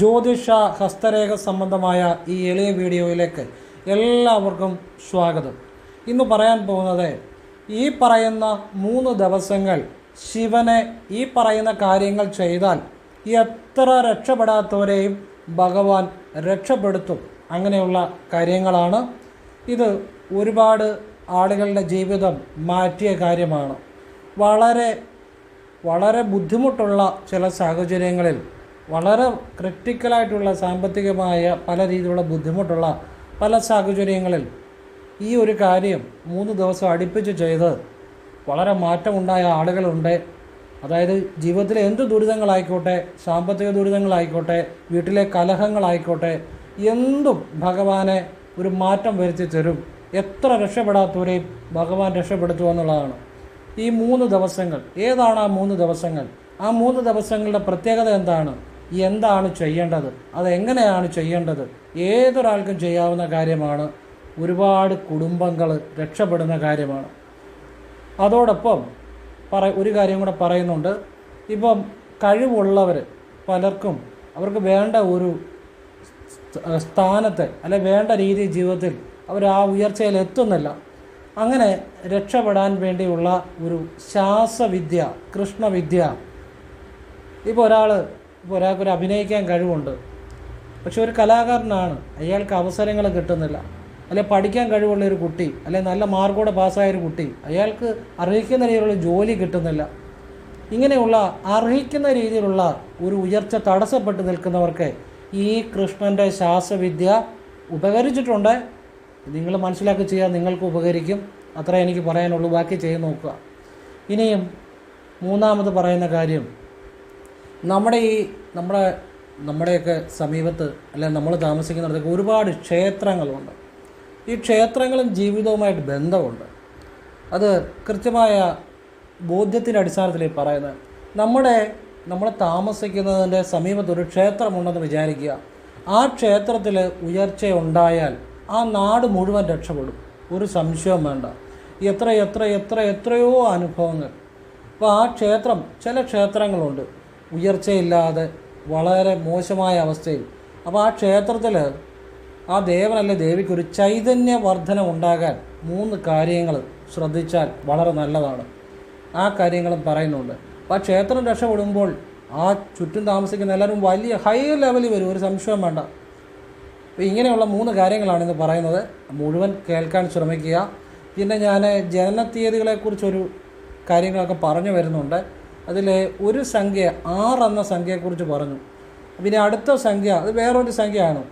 ജ്യോതിഷ ഹസ്തരേഖ സംബന്ധമായ ഈ എളിയ വീഡിയോയിലേക്ക് എല്ലാവർക്കും സ്വാഗതം. ഇന്ന് പറയാൻ പോകുന്നത് ഈ പറയുന്ന മൂന്ന് ദിവസങ്ങൾ ശിവനെ ഈ പറയുന്ന കാര്യങ്ങൾ ചെയ്താൽ എത്ര രക്ഷപ്പെടാത്തവരെയും ഭഗവാൻ രക്ഷപ്പെടുത്തും. അങ്ങനെയുള്ള കാര്യങ്ങളാണ്. ഇത് ഒരുപാട് ആളുകളുടെ ജീവിതം മാറ്റിയ കാര്യമാണ്. വളരെ വളരെ ബുദ്ധിമുട്ടുള്ള ചില സാഹചര്യങ്ങളിൽ വളരെ ക്രിട്ടിക്കലായിട്ടുള്ള സാമ്പത്തികമായ പല രീതിയിലുള്ള ബുദ്ധിമുട്ടുള്ള പല സാഹചര്യങ്ങളിൽ ഈ ഒരു കാര്യം മൂന്ന് ദിവസം അടുപ്പിച്ച് ചെയ്ത് വളരെ മാറ്റമുണ്ടായ ആളുകളുണ്ട്. അതായത് ജീവിതത്തിലെ എന്ത് ദുരിതങ്ങളായിക്കോട്ടെ സാമ്പത്തിക ദുരിതങ്ങളായിക്കോട്ടെ വീട്ടിലെ കലഹങ്ങളായിക്കോട്ടെ എന്തും ഭഗവാനെ ഒരു മാറ്റം വരുത്തി തരും. എത്ര രക്ഷപ്പെടാത്തവരെയും ഭഗവാൻ രക്ഷപ്പെടുത്തുക എന്നുള്ളതാണ്. ഈ മൂന്ന് ദിവസങ്ങൾ ഏതാണ് ആ മൂന്ന് ദിവസങ്ങൾ? ആ മൂന്ന് ദിവസങ്ങളുടെ പ്രത്യേകത എന്താണ്? എന്താണ് ചെയ്യേണ്ടത്? അതെങ്ങനെയാണ് ചെയ്യേണ്ടത്? ഏതൊരാൾക്കും ചെയ്യാവുന്ന കാര്യമാണ്. ഒരുപാട് കുടുംബങ്ങൾ രക്ഷപ്പെടുന്ന കാര്യമാണ്. അതോടൊപ്പം പറ ഒരു കാര്യം കൂടെ പറയുന്നുണ്ട്. ഇപ്പം കഴിവുള്ളവർ പലർക്കും അവർക്ക് വേണ്ട ഒരു സ്ഥാനത്തെ അല്ലെ വേണ്ട രീതി ജീവിതത്തിൽ അവർ ആ ഉയർച്ചയിൽ എത്തുന്നില്ല. അങ്ങനെ രക്ഷപ്പെടാൻ വേണ്ടിയുള്ള ഒരു ശാസവിദ്യ കൃഷ്ണവിദ്യ. ഇപ്പോൾ ഒരാൾ ഒരാൾക്കൊരു അഭിനയിക്കാൻ കഴിവുണ്ട്. പക്ഷെ ഒരു കലാകാരനാണ്. അയാൾക്ക് അവസരങ്ങൾ കിട്ടുന്നില്ല. അല്ലെ പഠിക്കാൻ കഴിവുള്ള ഒരു കുട്ടി അല്ലെ നല്ല മാർക്കോടെ പാസ്സായ ഒരു കുട്ടി അയാൾക്ക് അർഹിക്കുന്ന രീതിയിലുള്ള ജോലി കിട്ടുന്നില്ല. ഇങ്ങനെയുള്ള അർഹിക്കുന്ന രീതിയിലുള്ള ഒരു ഉയർച്ച തടസ്സപ്പെട്ട് നിൽക്കുന്നവർക്ക് ഈ കൃഷ്ണന്റെ ശാസ്ത്രവിദ്യ ഉപകരിച്ചിട്ടുണ്ട്. നിങ്ങൾ മനസ്സിലാക്കി ചെയ്യാൻ നിങ്ങൾക്ക് ഉപകരിക്കും. അത്ര എനിക്ക് പറയാനുള്ളൂ. ബാക്കി ചെയ്ത് നോക്കുക. ഇനിയും മൂന്നാമത് പറയുന്ന കാര്യം നമ്മുടെ ഈ നമ്മുടെ നമ്മുടെയൊക്കെ സമീപത്ത് അല്ലെ നമ്മൾ താമസിക്കുന്നിടത്തൊക്കെ ഒരുപാട് ക്ഷേത്രങ്ങളുണ്ട്. ഈ ക്ഷേത്രങ്ങളും ജീവിതവുമായിട്ട് ബന്ധമുണ്ട്. അത് കൃത്യമായ ബോധ്യത്തിന്റെ അടിസ്ഥാനത്തിൽ പറയുന്നത് നമ്മുടെ നമ്മൾ താമസിക്കുന്നതിന്റെ സമീപത്ത് ഒരു ക്ഷേത്രമുണ്ടെന്ന് വിചാരിക്കുക. ആ ക്ഷേത്രത്തിൽ ഉയർച്ച ഉണ്ടായാൽ ആ നാട് മുഴുവൻ രക്ഷപ്പെടും. ഒരു സംശയവും വേണ്ട. എത്ര എത്ര എത്ര എത്രയോ അനുഭവങ്ങൾ. അപ്പോൾ ആ ക്ഷേത്രം ചില ക്ഷേത്രങ്ങളുണ്ട്. ഉയർച്ചയില്ലാതെ വളരെ മോശമായ അവസ്ഥയിൽ. അപ്പോൾ ആ ക്ഷേത്രത്തിൽ ആ ദേവനല്ല ദേവിക്ക് ഒരു ചൈതന്യ വർധന ഉണ്ടാകാൻ മൂന്ന് കാര്യങ്ങൾ ശ്രദ്ധിച്ചാൽ വളരെ നല്ലതാണ്. ആ കാര്യങ്ങളും പറയുന്നുണ്ട്. അപ്പോൾ ആ ക്ഷേത്രം രക്ഷപ്പെടുമ്പോൾ ആ ചുറ്റും താമസിക്കുന്ന എല്ലാവരും വലിയ ഹൈ ലെവലിൽ വരും. ഒരു സംശയം വേണ്ട. അപ്പോൾ ഇങ്ങനെയുള്ള മൂന്ന് കാര്യങ്ങളാണ് ഇന്ന് പറയുന്നത്. മുഴുവൻ കേൾക്കാൻ ശ്രമിക്കുക. പിന്നെ ഞാൻ ജനനത്തീയതികളെക്കുറിച്ചൊരു കാര്യങ്ങളൊക്കെ പറഞ്ഞു വരുന്നുണ്ട്. അതിൽ ഒരു സംഖ്യ ആറ് ആറെന്ന സംഖ്യയെക്കുറിച്ച് പറഞ്ഞു. പിന്നെ അടുത്ത സംഖ്യ അത് വേറൊരു സംഖ്യയാണ്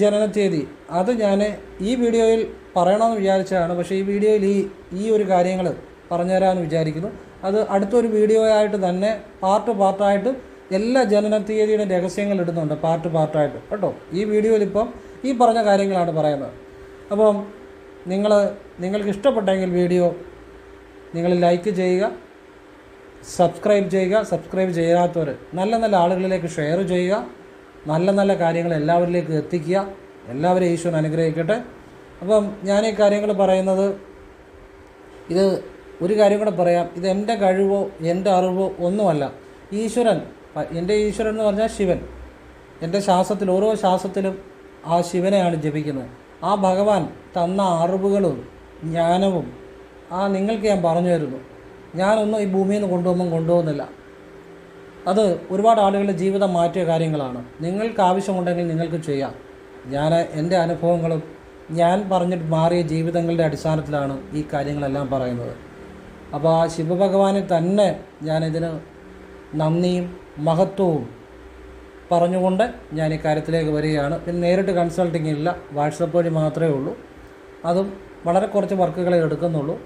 ജനനത്തീയതി. അത് ഞാൻ ഈ വീഡിയോയിൽ പറയണമെന്ന് വിചാരിച്ചതാണ്. പക്ഷേ ഈ വീഡിയോയിൽ ഈ ഈ ഒരു കാര്യങ്ങൾ പറഞ്ഞുതരാമെന്ന് വിചാരിക്കുന്നു. അത് അടുത്തൊരു വീഡിയോ ആയിട്ട് തന്നെ പാർട്ട് പാർട്ടായിട്ട് എല്ലാ ജനനത്തീയതിയുടെ രഹസ്യങ്ങൾ ഇടുന്നുണ്ട് പാർട്ട് പാർട്ടായിട്ട് കേട്ടോ? ഈ വീഡിയോയിൽ ഇപ്പം ഈ പറഞ്ഞ കാര്യങ്ങളാണ് പറയുന്നത്. അപ്പം നിങ്ങൾ നിങ്ങൾക്ക് ഇഷ്ടപ്പെട്ടെങ്കിൽ വീഡിയോ നിങ്ങൾ ലൈക്ക് ചെയ്യുക സബ്സ്ക്രൈബ് ചെയ്യുക സബ്സ്ക്രൈബ് ചെയ്യാത്തവർ നല്ല നല്ല ആളുകളിലേക്ക് ഷെയർ ചെയ്യുക നല്ല നല്ല കാര്യങ്ങൾ എല്ലാവരിലേക്കും എത്തിക്കുക. എല്ലാവരെയും ഈശ്വരൻ അനുഗ്രഹിക്കട്ടെ. അപ്പം ഞാൻ ഈ കാര്യങ്ങൾ പറയുന്നത് ഇത് ഒരു കാര്യം കൂടെ പറയാം. ഇത് എന്റെ കഴിവോ എന്റെ അറിവോ ഒന്നുമല്ല. ഈശ്വരൻ എന്റെ ഈശ്വരൻ എന്ന് പറഞ്ഞാൽ ശിവൻ. എന്റെ ശാസ്ത്രത്തിൽ ഓരോ ശാസ്ത്രത്തിലും ആ ശിവനെയാണ് ജപിക്കുന്നത്. ആ ഭഗവാൻ തന്ന അറിവുകളും ജ്ഞാനവും ആ നിങ്ങൾക്ക് ഞാൻ പറഞ്ഞു തരുന്നു. ഞാനൊന്നും ഈ ഭൂമിയിൽ നിന്ന് കൊണ്ടുപോകുമ്പം കൊണ്ടുപോകുന്നില്ല. അത് ഒരുപാട് ആളുകളുടെ ജീവിതം മാറ്റിയ കാര്യങ്ങളാണ്. നിങ്ങൾക്ക് ആവശ്യമുണ്ടെങ്കിൽ നിങ്ങൾക്ക് ചെയ്യാം. ഞാൻ എന്റെ അനുഭവങ്ങളും ഞാൻ പറഞ്ഞിട്ട് മാറിയ ജീവിതങ്ങളുടെ അടിസ്ഥാനത്തിലാണ് ഈ കാര്യങ്ങളെല്ലാം പറയുന്നത്. അപ്പോൾ ആ ശിവഭഗവാനെ തന്നെ ഞാനിതിന് നന്ദിയും മഹത്വവും പറഞ്ഞുകൊണ്ട് ഞാൻ ഈ കാര്യത്തിലേക്ക് വരികയാണ്. പിന്നെ നേരിട്ട് കൺസൾട്ടിങ് ഇല്ല. വാട്സപ്പ് വഴി മാത്രമേ ഉള്ളൂ. അതും വളരെ കുറച്ച് വർക്കുകളെ എടുക്കുന്നുള്ളൂ.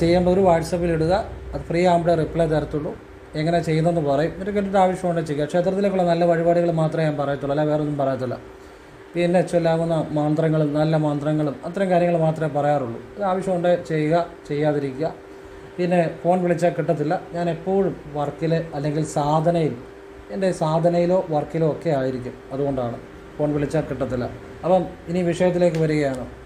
ചെയ്യേണ്ട ഒരു വാട്സപ്പിൽ ഇടുക. അത് ഫ്രീ ആകുമ്പോഴേ റിപ്ലൈ തരത്തുള്ളൂ. എങ്ങനെ ചെയ്യുന്നതെന്ന് പറയും. എന്നിട്ട് കേട്ടിട്ട് ആവശ്യമുണ്ടെങ്കിൽ ചെയ്യുക. ക്ഷേത്രത്തിലേക്കുള്ള നല്ല വഴിപാടുകൾ മാത്രമേ ഞാൻ പറയത്തുള്ളൂ. അല്ല വേറൊന്നും പറയത്തില്ല. പിന്നെ ചൊല്ലാവുന്ന മന്ത്രങ്ങളും നല്ല മന്ത്രങ്ങളും അത്തരം കാര്യങ്ങൾ മാത്രമേ പറയാറുള്ളൂ. ഇത് ആവശ്യമുണ്ടെങ്കിൽ ചെയ്യുക ചെയ്യാതിരിക്കുക. പിന്നെ ഫോൺ വിളിച്ചാൽ കിട്ടത്തില്ല. ഞാൻ എപ്പോഴും വർക്കിൽ അല്ലെങ്കിൽ സാധനയിൽ എന്റെ സാധനയിലോ വർക്കിലോ ഒക്കെ ആയിരിക്കും. അതുകൊണ്ടാണ് ഫോൺ വിളിച്ചാൽ കിട്ടത്തില്ല. അപ്പം ഇനി വിഷയത്തിലേക്ക് വരികയാണ്.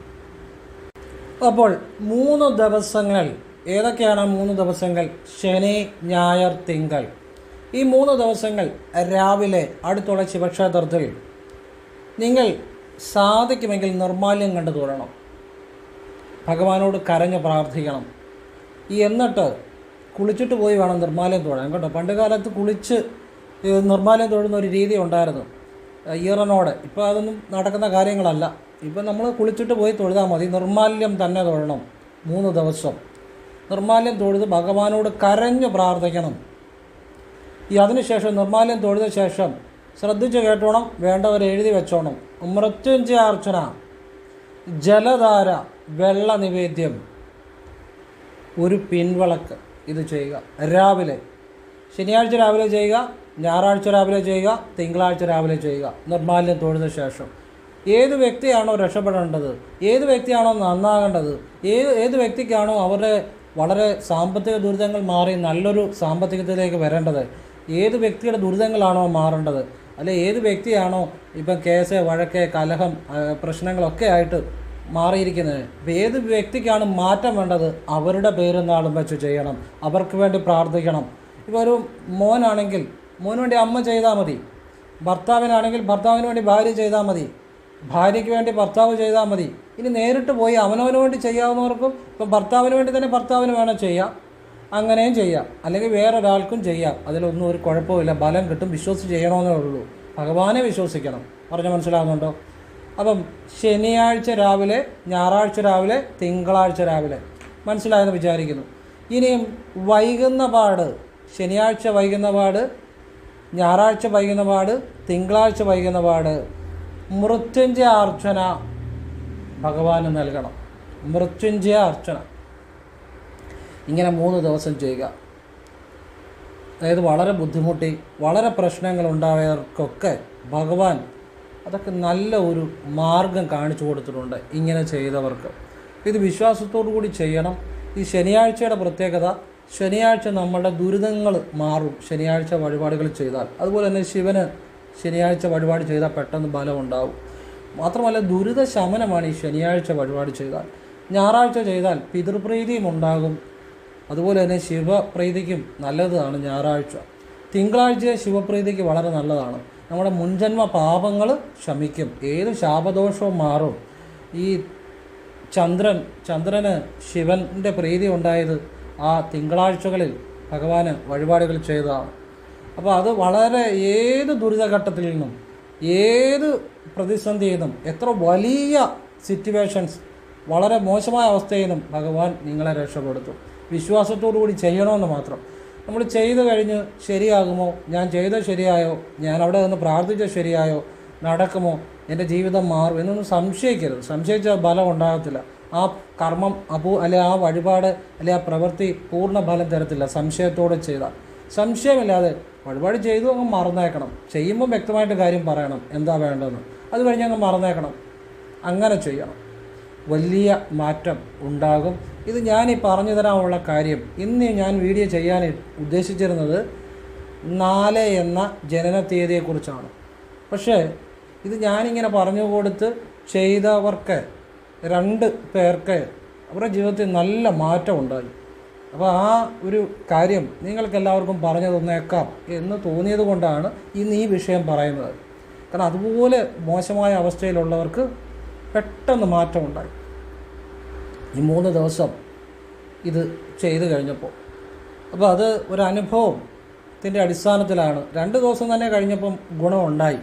അപ്പോൾ മൂന്ന് ദിവസങ്ങൾ. ഏതൊക്കെയാണ് മൂന്ന് ദിവസങ്ങൾ? ശനി ഞായർ തിങ്കൾ. ഈ മൂന്ന് ദിവസങ്ങൾ രാവിലെ അടുത്തുള്ള ശിവക്ഷേത്രത്തിൽ നിങ്ങൾ സാധിക്കുമെങ്കിൽ നിർമാല്യം കണ്ടു തൊഴണം ഭഗവാനോട് കരഞ്ഞ് പ്രാർത്ഥിക്കണം. എന്നിട്ട് കുളിച്ചിട്ട് പോയി വേണം നിർമാല്യം തൊഴാൻ. കേട്ടോ പണ്ട് കാലത്ത് കുളിച്ച് നിർമാല്യം തൊഴുന്ന ഒരു രീതി ഉണ്ടായിരുന്നു. ഈറനോടെ. ഇപ്പോൾ അതൊന്നും നടക്കുന്ന കാര്യങ്ങളല്ല. ഇപ്പം നമ്മൾ കുളിച്ചിട്ട് പോയി തൊഴുതാൽ മതി. നിർമാല്യം തന്നെ തൊഴണം. മൂന്ന് ദിവസം. നിർമാല്യം തൊഴുത് ഭഗവാനോട് കരഞ്ഞ് പ്രാർത്ഥിക്കണം. ഈ അതിനുശേഷം നിർമാല്യം തൊഴുത ശേഷം ശ്രദ്ധിച്ച് കേട്ടോണം. വേണ്ടവർ എഴുതി വെച്ചോണം. മൃത്യുഞ്ജയാർച്ചന ജലധാര വെള്ള നിവേദ്യം. ഒരു പിൻവിളക്ക് ഇത് ചെയ്യുക. രാവിലെ. ശനിയാഴ്ച രാവിലെ ചെയ്യുക. ഞായറാഴ്ച രാവിലെ ചെയ്യുക തിങ്കളാഴ്ച രാവിലെ ചെയ്യുക. നിർമാല്യം തൊഴുത ശേഷം. ഏത് വ്യക്തിയാണോ രക്ഷപ്പെടേണ്ടത് ഏത് വ്യക്തിയാണോ നന്നാകേണ്ടത് ഏത് ഏത് വ്യക്തിക്കാണോ അവരുടെ വളരെ സാമ്പത്തിക ദുരിതങ്ങൾ മാറി നല്ലൊരു സാമ്പത്തികത്തിലേക്ക് വരേണ്ടത് ഏത് വ്യക്തിയുടെ ദുരിതങ്ങളാണോ മാറേണ്ടത് അല്ലെ ഏത് വ്യക്തിയാണോ ഇപ്പം കേസ് വഴക്ക് കലഹം പ്രശ്നങ്ങളൊക്കെ ആയിട്ട് മാറിയിരിക്കുന്നത്. ഇപ്പം ഏത് വ്യക്തിക്കാണ് മാറ്റം വേണ്ടത് അവരുടെ പേര് നാളും വെച്ച് ചെയ്യണം അവർക്ക് വേണ്ടി പ്രാർത്ഥിക്കണം. ഇപ്പോൾ ഒരു മോനാണെങ്കിൽ മോന് വേണ്ടി അമ്മ ചെയ്താൽ മതി. ഭർത്താവിനാണെങ്കിൽ ഭർത്താവിന് വേണ്ടി ഭാര്യ ചെയ്താൽ മതി. ഭാര്യയ്ക്ക് വേണ്ടി ഭർത്താവ് ചെയ്താൽ മതി. ഇനി നേരിട്ട് പോയി അവനവന് വേണ്ടി ചെയ്യാവുന്നവർക്കും ഇപ്പം ഭർത്താവിന് വേണ്ടി തന്നെ ഭർത്താവിന് വേണം ചെയ്യാം. അങ്ങനെയും ചെയ്യാം. അല്ലെങ്കിൽ വേറൊരാൾക്കും ചെയ്യാം. അതിലൊന്നും ഒരു കുഴപ്പമില്ല ബലം കിട്ടും. വിശ്വസിച്ച് ചെയ്യണമെന്നേ ഉള്ളൂ. ഭഗവാനെ വിശ്വസിക്കണം. പറഞ്ഞ് മനസ്സിലാകുന്നുണ്ടോ അപ്പം ശനിയാഴ്ച രാവിലെ ഞായറാഴ്ച രാവിലെ തിങ്കളാഴ്ച രാവിലെ. മനസ്സിലായെന്ന് വിചാരിക്കുന്നു. ഇനിയും വൈകുന്ന പാട് ശനിയാഴ്ച വൈകുന്ന പാട് ഞായറാഴ്ച വൈകുന്ന പാട് തിങ്കളാഴ്ച വൈകുന്ന പാട് മൃത്യുഞ്ജയ അർച്ചന ഭഗവാന് നൽകണം. മൃത്യുഞ്ജയ അർച്ചന. ഇങ്ങനെ മൂന്ന് ദിവസം ചെയ്യുക. അതായത് വളരെ ബുദ്ധിമുട്ടി വളരെ പ്രശ്നങ്ങൾ ഉണ്ടായവർക്കൊക്കെ ഭഗവാൻ അതൊക്കെ നല്ല ഒരു മാർഗം കാണിച്ചു കൊടുത്തിട്ടുണ്ട് ഇങ്ങനെ ചെയ്തവർക്ക്. ഇത് വിശ്വാസത്തോടു കൂടി ചെയ്യണം. ഈ ശനിയാഴ്ചയുടെ പ്രത്യേകത ശനിയാഴ്ച നമ്മളുടെ ദുരിതങ്ങൾ മാറും. ശനിയാഴ്ച വഴിപാടുകൾ ചെയ്താൽ. അതുപോലെ തന്നെ ശിവന് ശനിയാഴ്ച വഴിപാട് ചെയ്താൽ പെട്ടെന്ന് ബലം ഉണ്ടാവും മാത്രമല്ല ദുരിത ശമനമാണ് ഈ ശനിയാഴ്ച വഴിപാട് ചെയ്താൽ. ഞായറാഴ്ച ചെയ്താൽ പിതൃപ്രീതിയും ഉണ്ടാകും. അതുപോലെ തന്നെ ശിവപ്രീതിക്കും നല്ലതാണ് ഞായറാഴ്ച. തിങ്കളാഴ്ച ശിവപ്രീതിക്ക് വളരെ നല്ലതാണ്. നമ്മുടെ മുൻജന്മ പാപങ്ങൾ ശമിക്കും. ഏത് ശാപദോഷവും മാറും. ഈ ചന്ദ്രൻ ചന്ദ്രന് ശിവന്റെ പ്രീതി ഉണ്ടായത് ആ തിങ്കളാഴ്ചകളിൽ ഭഗവാന് വഴിപാടുകൾ ചെയ്തതാണ് അപ്പോൾ അത് വളരെ ഏത് ദുരിതഘട്ടത്തിൽ നിന്നും ഏത് പ്രതിസന്ധിയിൽ നിന്നും എത്ര വലിയ സിറ്റുവേഷൻസ് വളരെ മോശമായ അവസ്ഥയിൽ നിന്നും ഭഗവാൻ നിങ്ങളെ രക്ഷപ്പെടുത്തും. വിശ്വാസത്തോടു കൂടി ചെയ്യണമെന്ന് മാത്രം. നമ്മൾ ചെയ്തു കഴിഞ്ഞ് ശരിയാകുമോ? ഞാൻ ചെയ്തത് ശരിയായോ? ഞാൻ അവിടെ നിന്ന് പ്രാർത്ഥിച്ചത് ശരിയായോ? നടക്കുമോ? എന്റെ ജീവിതം മാറും എന്നൊന്നും സംശയിക്കരുത്. സംശയിച്ചാൽ ബലം ഉണ്ടാകത്തില്ല. ആ കർമ്മം അപൂ അല്ലെ ആ വഴിപാട് അല്ലെ ആ പ്രവൃത്തി പൂർണ ഫലം തരത്തില്ല. സംശയത്തോടെ ചെയ്താൽ. സംശയമില്ലാതെ വഴിപാട് ചെയ്തു അങ്ങ് മറന്നേക്കണം. ചെയ്യുമ്പോൾ വ്യക്തമായിട്ട് കാര്യം പറയണം. എന്താ വേണ്ടതെന്ന്. അത് കഴിഞ്ഞ് അങ്ങ് മറന്നേക്കണം. അങ്ങനെ ചെയ്യണം. വലിയ മാറ്റം ഉണ്ടാകും. ഇത് ഞാൻ ഈ പറഞ്ഞു തരാനുള്ള കാര്യം. ഇന്ന് ഞാൻ വീഡിയോ ചെയ്യാൻ ഉദ്ദേശിച്ചിരുന്നത് നാല് എന്ന ജനന തീയതിയെക്കുറിച്ചാണ് പക്ഷേ ഇത് ഞാനിങ്ങനെ പറഞ്ഞു കൊടുത്ത് ചെയ്തവർക്ക് രണ്ട് പേർക്ക് അവരുടെ ജീവിതത്തിൽ നല്ല മാറ്റം ഉണ്ടായി അപ്പോൾ ആ ഒരു കാര്യം നിങ്ങൾക്കെല്ലാവർക്കും പറഞ്ഞു തന്നേക്കാം എന്ന് തോന്നിയത് കൊണ്ടാണ് ഇന്ന് ഈ വിഷയം പറയുന്നത്. കാരണം അതുപോലെ മോശമായ അവസ്ഥയിലുള്ളവർക്ക് പെട്ടെന്ന് മാറ്റമുണ്ടായി. ഈ മൂന്ന് ദിവസം ഇത് ചെയ്തു കഴിഞ്ഞപ്പോൾ. അപ്പോൾ അത് ഒരു അനുഭവത്തിന്റെ അടിസ്ഥാനത്തിലാണ്. രണ്ട് ദിവസം തന്നെ കഴിഞ്ഞപ്പം ഗുണമുണ്ടായി.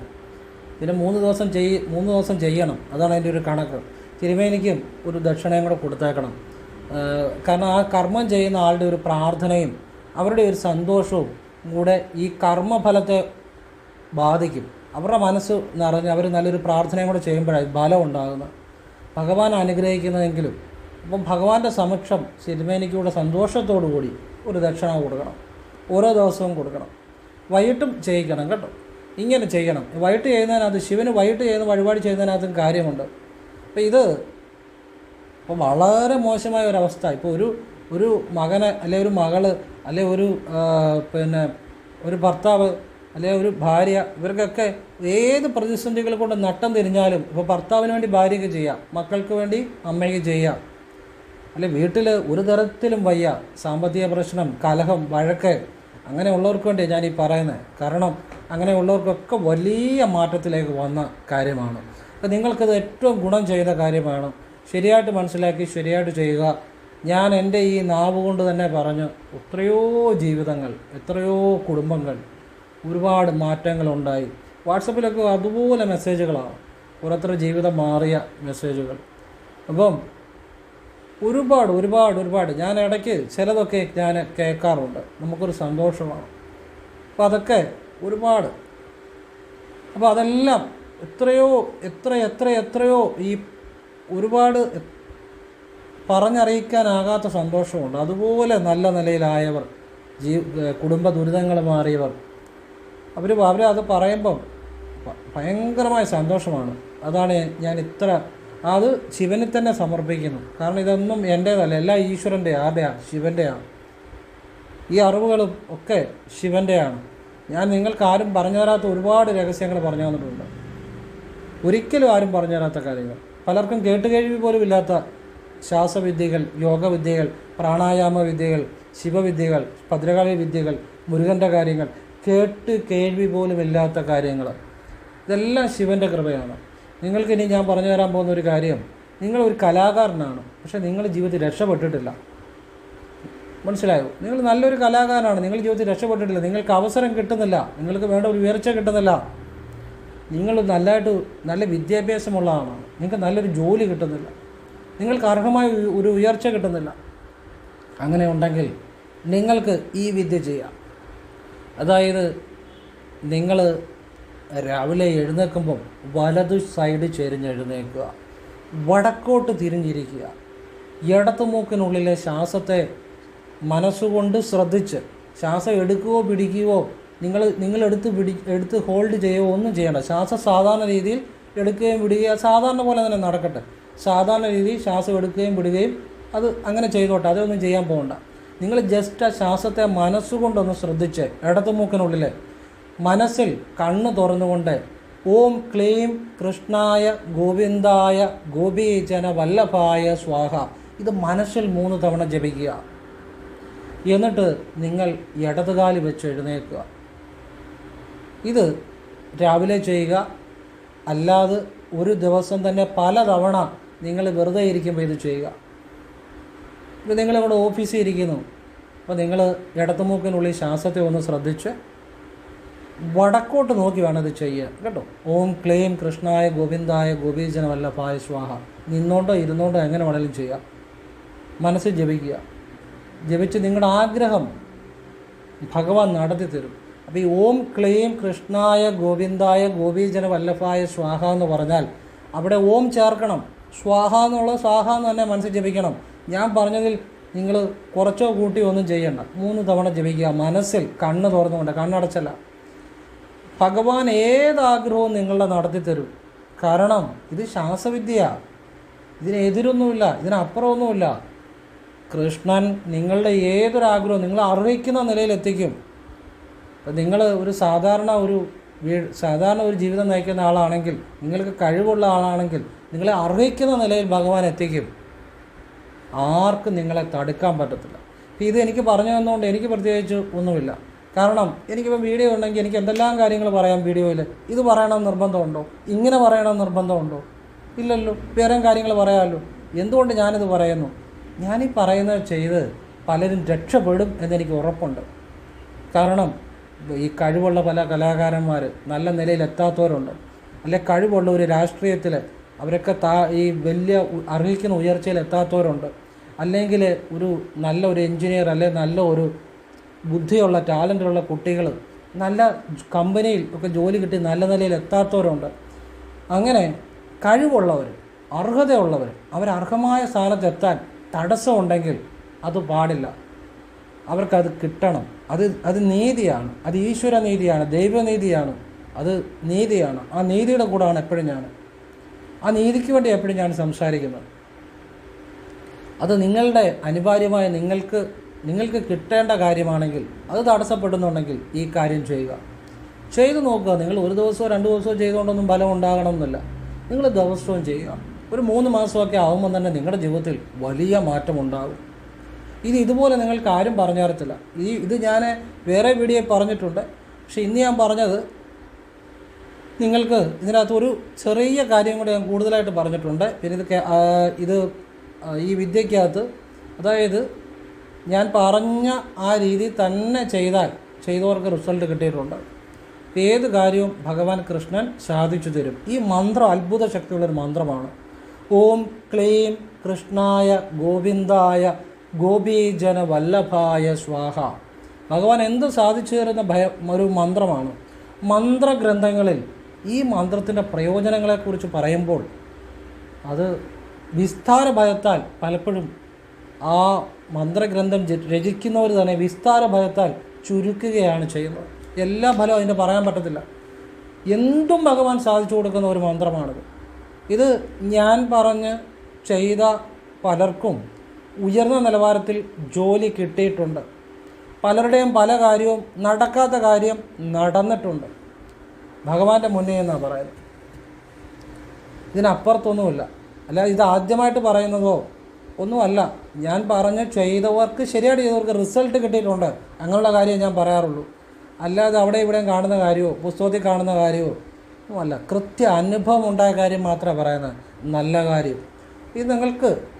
പിന്നെ മൂന്ന് ദിവസം ചെയ് മൂന്ന് ദിവസം ചെയ്യണം. അതാണ് അതിന്റെ ഒരു കണക്ക്. തിരുമേനിക്കും ഒരു ദക്ഷിണയും കൂടെ കൊടുത്തേക്കണം. കാരണം ആ കർമ്മം ചെയ്യുന്ന ആളുടെ ഒരു പ്രാർത്ഥനയും അവരുടെ ഒരു സന്തോഷവും കൂടെ ഈ കർമ്മഫലത്തെ ബാധിക്കും. അവരുടെ മനസ്സ് നിറഞ്ഞ് അവർ നല്ലൊരു പ്രാർത്ഥനയും കൂടെ ചെയ്യുമ്പോഴാണ് ബലം ഉണ്ടാകുന്നത്. ഭഗവാൻ അനുഗ്രഹിക്കുന്നതെങ്കിലും അപ്പം ഭഗവാന്റെ സമക്ഷം സിനിമേനിക്കൂടെ സന്തോഷത്തോടു കൂടി ഒരു ദക്ഷിണ കൊടുക്കണം. ഓരോ ദിവസവും കൊടുക്കണം. വൈകിട്ടും ചെയ്യിക്കണം കേട്ടോ. ഇങ്ങനെ ചെയ്യണം. വൈകിട്ട് ചെയ്യുന്നതിനകത്ത് ശിവന് വൈകിട്ട് ചെയ്യുന്ന വഴിപാട് ചെയ്യുന്നതിനകത്തും കാര്യമുണ്ട്. അപ്പം ഇത് അപ്പോൾ വളരെ മോശമായ ഒരവസ്ഥ. ഇപ്പോൾ ഒരു ഒരു മകനെ അല്ലെ ഒരു മകൾ അല്ലെ ഒരു പിന്നെ ഒരു ഭർത്താവ് അല്ലെ ഒരു ഭാര്യ ഇവർക്കൊക്കെ ഏത് പ്രതിസന്ധികൾ കൊണ്ട് നട്ടം തിരിഞ്ഞാലും ഇപ്പോൾ ഭർത്താവിന് വേണ്ടി ഭാര്യയ്ക്ക് ചെയ്യാം മക്കൾക്ക് വേണ്ടി അമ്മയ്ക്ക് ചെയ്യാം. അല്ലെ വീട്ടിൽ ഒരു തരത്തിലും വയ്യ സാമ്പത്തിക പ്രശ്നം കലഹം വഴക്ക് അങ്ങനെയുള്ളവർക്ക് വേണ്ടി ഞാൻ ഈ പറയുന്നത് കാരണം അങ്ങനെയുള്ളവർക്കൊക്കെ വലിയ മാറ്റത്തിലേക്ക് വന്ന കാര്യമാണ്. അപ്പോൾ നിങ്ങൾക്കത് ഏറ്റവും ഗുണം ചെയ്ത കാര്യമാണ്. ശരിയായിട്ട് മനസ്സിലാക്കി ശരിയായിട്ട് ചെയ്യുക. ഞാൻ എന്റെ ഈ നാവ് കൊണ്ട് തന്നെ പറഞ്ഞു എത്രയോ ജീവിതങ്ങൾ എത്രയോ കുടുംബങ്ങൾ ഒരുപാട് മാറ്റങ്ങളുണ്ടായി. വാട്സപ്പിലൊക്കെ അതുപോലെ മെസ്സേജുകളാണ്. ഓരോരുത്തരുടെ ജീവിതം മാറിയ മെസ്സേജുകൾ. അപ്പം ഒരുപാട് ഒരുപാട് ഒരുപാട്. ഞാൻ ഇടയ്ക്ക് ചിലതൊക്കെ ഞാൻ കേൾക്കാറുണ്ട്. നമുക്കൊരു സന്തോഷമാണ്. അപ്പോൾ അതൊക്കെ ഒരുപാട്. അപ്പോൾ അതെല്ലാം എത്രയോ എത്ര എത്ര എത്രയോ ഈ ഒരുപാട് പറഞ്ഞറിയിക്കാനാകാത്ത സന്തോഷമുണ്ട്. അതുപോലെ നല്ല നിലയിലായവർ ജീ കുടുംബ ദുരിതങ്ങൾ മാറിയവർ. അവർ അവർ അത് പറയുമ്പം ഭയങ്കരമായ സന്തോഷമാണ്. അതാണ് ഞാൻ ഇത്ര അത് ശിവനെ തന്നെ സമർപ്പിക്കുന്നു. കാരണം ഇതൊന്നും എന്റേതല്ല എല്ലാം ഈശ്വരന്റെ ആരുടെയാണ് ശിവന്റെയാണ് ഈ അറിവുകളും ഒക്കെ ശിവന്റെയാണ്. ഞാൻ നിങ്ങൾക്ക് ആരും പറഞ്ഞു തരാത്ത ഒരുപാട് രഹസ്യങ്ങൾ പറഞ്ഞു തന്നിട്ടുണ്ട്. ഒരിക്കലും ആരും പറഞ്ഞു തരാത്ത കാര്യങ്ങൾ. പലർക്കും കേട്ടുകേഴ്വി പോലും ഇല്ലാത്ത ശ്വാസവിദ്യകൾ യോഗവിദ്യകൾ പ്രാണായാമ വിദ്യകൾ ശിവവിദ്യകൾ ഭദ്രകാളി വിദ്യകൾ മുരുകന്റെ കാര്യങ്ങൾ കേട്ട് കേൾവി പോലും ഇല്ലാത്ത കാര്യങ്ങൾ. ഇതെല്ലാം ശിവന്റെ കൃപയാണ്. നിങ്ങൾക്ക് ഇനി ഞാൻ പറഞ്ഞു തരാൻ പോകുന്ന ഒരു കാര്യം നിങ്ങൾ ഒരു കലാകാരനാണ് പക്ഷേ നിങ്ങൾ ജീവിതത്തിൽ രക്ഷപ്പെട്ടിട്ടില്ല. മനസ്സിലായോ? നിങ്ങൾ നല്ലൊരു കലാകാരനാണ് നിങ്ങൾ ജീവിതത്തിൽ രക്ഷപ്പെട്ടിട്ടില്ല. നിങ്ങൾക്ക് അവസരം കിട്ടുന്നില്ല നിങ്ങൾക്ക് വേണ്ട ഒരു ഉയർച്ച കിട്ടുന്നില്ല. നിങ്ങൾ നല്ലതായിട്ട് നല്ല വിദ്യാഭ്യാസമുള്ള ആളാണ് നിങ്ങൾക്ക് നല്ലൊരു ജോലി കിട്ടുന്നില്ല. നിങ്ങൾക്ക് അർഹമായ ഒരു- ഉയർച്ച കിട്ടുന്നില്ല. അങ്ങനെ ഉണ്ടെങ്കിൽ നിങ്ങൾക്ക് ഈ വിദ്യ ചെയ്യാം. അതായത് നിങ്ങൾ രാവിലെ എഴുന്നേൽക്കുമ്പം വലതു സൈഡ് ചെരിഞ്ഞ് എഴുന്നേൽക്കുക വടക്കോട്ട് തിരിഞ്ഞിരിക്കുക. ഇടത്തുമൂക്കിനുള്ളിലെ ശ്വാസത്തെ മനസ്സുകൊണ്ട് ശ്രദ്ധിച്ച് ശ്വാസം എടുക്കുകയോ പിടിക്കുകയോ നിങ്ങൾ നിങ്ങൾ എടുത്ത് പിടി എടുത്ത് ഹോൾഡ് ചെയ്യുകയോ ഒന്നും ചെയ്യേണ്ട. ശ്വാസം സാധാരണ രീതിയിൽ എടുക്കുകയും വിടുകയും സാധാരണ പോലെ തന്നെ നടക്കട്ടെ. സാധാരണ രീതിയിൽ ശ്വാസം എടുക്കുകയും വിടുകയും അത് അങ്ങനെ ചെയ്തോട്ടെ അതൊന്നും ചെയ്യാൻ പോകണ്ട. നിങ്ങൾ ജസ്റ്റ് ആ ശ്വാസത്തെ മനസ്സുകൊണ്ടൊന്ന് ശ്രദ്ധിച്ച് ഇടത്തുമൂക്കിനുള്ളിൽ മനസ്സിൽ കണ്ണ് തുറന്നുകൊണ്ട് ഓം ക്ലീം കൃഷ്ണായ ഗോവിന്ദായ ഗോപീജന വല്ലഭായ സ്വാഹ. ഇത് മനസ്സിൽ മൂന്ന് തവണ ജപിക്കുക. എന്നിട്ട് നിങ്ങൾ ഇടതുകാലി വെച്ച് എഴുന്നേൽക്കുക. ഇത് രാവിലെ ചെയ്യുക. അല്ലാതെ ഒരു ദിവസം തന്നെ പല തവണ നിങ്ങൾ വെറുതെ ഇരിക്കുമ്പോൾ ഇത് ചെയ്യുക. ഇപ്പോൾ നിങ്ങളിവിടെ ഓഫീസിൽ ഇരിക്കുന്നു. അപ്പോൾ നിങ്ങൾ ഇടത്തുമൂക്കിനുള്ളിൽ ശ്വാസത്തെ ഒന്ന് ശ്രദ്ധിച്ച് വടക്കോട്ട് നോക്കി വേണം ഇത് ചെയ്യുക. കേട്ടോ? ഓം ക്ലീം കൃഷ്ണായ ഗോവിന്ദായ ഗോപീജന വല്ലഭായ സ്വാഹ. നിന്നോണ്ടോ ഇരുന്നോണ്ടോ എങ്ങനെ വേണമെങ്കിലും ചെയ്യുക. മനസ്സിൽ ജപിക്കുക. ജപിച്ച് നിങ്ങളുടെ ആഗ്രഹം ഭഗവാൻ നടത്തി തരും അപ്പോൾ ഈ ഓം ക്ലീം കൃഷ്ണായ ഗോവിന്ദായ ഗോപീജന വല്ലഭായ സ്വാഹ എന്ന് പറഞ്ഞാൽ അവിടെ ഓം ചേർക്കണം. സ്വാഹ എന്നുള്ള സ്വാഹ എന്ന് തന്നെ മനസ്സിൽ ജപിക്കണം. ഞാൻ പറഞ്ഞതിൽ നിങ്ങൾ കുറച്ചോ കൂട്ടി ഒന്നും ചെയ്യണ്ട. മൂന്ന് തവണ ജപിക്കുക. മനസ്സിൽ കണ്ണ് തുറന്നുകൊണ്ട് കണ്ണടച്ചല്ല. ഭഗവാൻ ഏതാഗ്രഹവും നിങ്ങളുടെ നടത്തി തരും. കാരണം ഇത് ശാസ്ത്രവിദ്യയാണ് ഇതിനെതിരൊന്നുമില്ല ഇതിനപ്പുറമൊന്നുമില്ല. കൃഷ്ണൻ നിങ്ങളുടെ ഏതൊരാഗ്രഹവും നിങ്ങൾ അർഹിക്കുന്ന നിലയിൽ എത്തിക്കും. അപ്പം നിങ്ങൾ ഒരു സാധാരണ ഒരു വീ സാധാരണ ഒരു ജീവിതം നയിക്കുന്ന ആളാണെങ്കിൽ നിങ്ങൾക്ക് കഴിവുള്ള ആളാണെങ്കിൽ നിങ്ങളെ അർഹിക്കുന്ന നിലയിൽ ഭഗവാൻ എത്തിക്കും. ആർക്കും നിങ്ങളെ തടുക്കാൻ പറ്റത്തില്ല. അപ്പം ഇത് എനിക്ക് പറഞ്ഞു തന്നുകൊണ്ട് എനിക്ക് പ്രത്യേകിച്ച് ഒന്നുമില്ല. കാരണം എനിക്കിപ്പോൾ വീഡിയോ ഉണ്ടെങ്കിൽ എനിക്ക് എന്തെല്ലാം കാര്യങ്ങൾ പറയാം വീഡിയോയിൽ ഇത് പറയണം നിർബന്ധമുണ്ടോ? ഇങ്ങനെ പറയണം നിർബന്ധമുണ്ടോ? ഇല്ലല്ലോ. വേറെയും കാര്യങ്ങൾ പറയാമല്ലോ. എന്തുകൊണ്ട് ഞാനിത് പറയുന്നു? ഞാനീ പറയുന്നത് ചെയ്ത് പലരും രക്ഷപ്പെടും എന്നെനിക്ക് ഉറപ്പുണ്ട്. കാരണം ഈ കഴിവുള്ള പല കലാകാരന്മാർ നല്ല നിലയിൽ എത്താത്തവരുണ്ട് അല്ലെ കഴിവുള്ള ഒരു രാഷ്ട്രീയത്തിൽ അവരൊക്കെ താ ഈ വലിയ അർഹിക്കുന്ന ഉയർച്ചയിൽ എത്താത്തവരുണ്ട്. അല്ലെങ്കിൽ ഒരു നല്ല ഒരു എഞ്ചിനീയർ അല്ലെ നല്ല ഒരു ബുദ്ധിയുള്ള ടാലന്റുള്ള കുട്ടികൾ നല്ല കമ്പനിയിൽ ഒക്കെ ജോലി കിട്ടി നല്ല നിലയിൽ എത്താത്തവരുണ്ട്. അങ്ങനെ കഴിവുള്ളവർ അർഹതയുള്ളവർ അവർ അർഹമായ സ്ഥാനത്തെത്താൻ തടസ്സമുണ്ടെങ്കിൽ അത് പാടില്ല. അവർക്കത് കിട്ടണം. അത് അത് നീതിയാണ്. അത് ഈശ്വര നീതിയാണ് ദൈവനീതിയാണ് അത് നീതിയാണ്. ആ നീതിയുടെ കൂടാണ് എപ്പോഴും ഞാൻ. ആ നീതിക്ക് വേണ്ടി എപ്പോഴും ഞാൻ സംസാരിക്കുന്നത്. അത് നിങ്ങളുടെ അനിവാര്യമായ നിങ്ങൾക്ക് നിങ്ങൾക്ക് കിട്ടേണ്ട കാര്യമാണെങ്കിൽ അത് തടസ്സപ്പെടുന്നുണ്ടെങ്കിൽ ഈ കാര്യം ചെയ്യുക. ചെയ്തു നോക്കുക. നിങ്ങൾ ഒരു ദിവസമോ രണ്ട് ദിവസമോ ചെയ്തുകൊണ്ടൊന്നും ഫലം ഉണ്ടാകണമെന്നില്ല. നിങ്ങൾ ദിവസവും ചെയ്യുക. ഒരു മൂന്ന് മാസമൊക്കെ ആകുമ്പോൾ തന്നെ നിങ്ങളുടെ ജീവിതത്തിൽ വലിയ മാറ്റം ഉണ്ടാകും ഇനി ഇതുപോലെ നിങ്ങൾക്ക് ആരും പറഞ്ഞു തരത്തില്ല ഈ ഇത് ഞാൻ വേറെ വീഡിയോ പറഞ്ഞിട്ടുണ്ട്. പക്ഷെ ഇന്ന് ഞാൻ പറഞ്ഞത് നിങ്ങൾക്ക് ഇതിനകത്ത് ഒരു ചെറിയ കാര്യം കൂടെ ഞാൻ കൂടുതലായിട്ട് പറഞ്ഞിട്ടുണ്ട്. പിന്നെ ഇത് ഇത് ഈ വിദ്യക്കകത്ത് അതായത് ഞാൻ പറഞ്ഞ ആ രീതി തന്നെ ചെയ്താൽ ചെയ്തവർക്ക് റിസൾട്ട് കിട്ടിയിട്ടുണ്ട്. ഏത് കാര്യവും ഭഗവാൻ കൃഷ്ണൻ സാധിച്ചു തരും. ഈ മന്ത്രം അത്ഭുത ശക്തിയുള്ളൊരു മന്ത്രമാണ്. ഓം ക്ലീം കൃഷ്ണായ ഗോവിന്ദായ ഗോപീജന വല്ലഭായ സ്വാഹ. ഭഗവാൻ എന്ത് സാധിച്ചു തരുന്ന ഭയ ഒരു മന്ത്രമാണ്. മന്ത്രഗ്രന്ഥങ്ങളിൽ ഈ മന്ത്രത്തിന്റെ പ്രയോജനങ്ങളെക്കുറിച്ച് പറയുമ്പോൾ അത് വിസ്താര ഭയത്താൽ പലപ്പോഴും ആ മന്ത്രഗ്രന്ഥം രചിക്കുന്നവർ തന്നെ വിസ്താര ഭയത്താൽ ചുരുക്കുകയാണ് ചെയ്യുന്നത്. എല്ലാ ഫലവും അതിന്റെ പറയാൻ പറ്റത്തില്ല. എന്തും ഭഗവാൻ സാധിച്ചു കൊടുക്കുന്ന ഒരു മന്ത്രമാണിത്. ഇത് ഞാൻ പറഞ്ഞ് ചെയ്ത പലർക്കും ഉയർന്ന നിലവാരത്തിൽ ജോലി കിട്ടിയിട്ടുണ്ട്. പലരുടെയും പല കാര്യവും നടക്കാത്ത കാര്യം നടന്നിട്ടുണ്ട്. ഭഗവാന്റെ മുന്നേ എന്നാണ് പറയുന്നത്? ഇതിനപ്പുറത്തൊന്നുമില്ല. അല്ല ഇത് ആദ്യമായിട്ട് പറയുന്നതോ ഒന്നുമല്ല. ഞാൻ പറഞ്ഞ് ചെയ്തവർക്ക് ശരിയായിട്ട് ചെയ്തവർക്ക് റിസൾട്ട് കിട്ടിയിട്ടുണ്ട്. അങ്ങനെയുള്ള കാര്യം ഞാൻ പറയാറുള്ളൂ. അല്ലാതെ അവിടെ ഇവിടെയും കാണുന്ന കാര്യമോ പുസ്തകത്തിൽ കാണുന്ന കാര്യമോ ഒന്നുമല്ല. കൃത്യ അനുഭവം ഉണ്ടായ കാര്യം മാത്രമേ പറയുന്നത്. നല്ല കാര്യം. ഇത് നിങ്ങൾക്ക്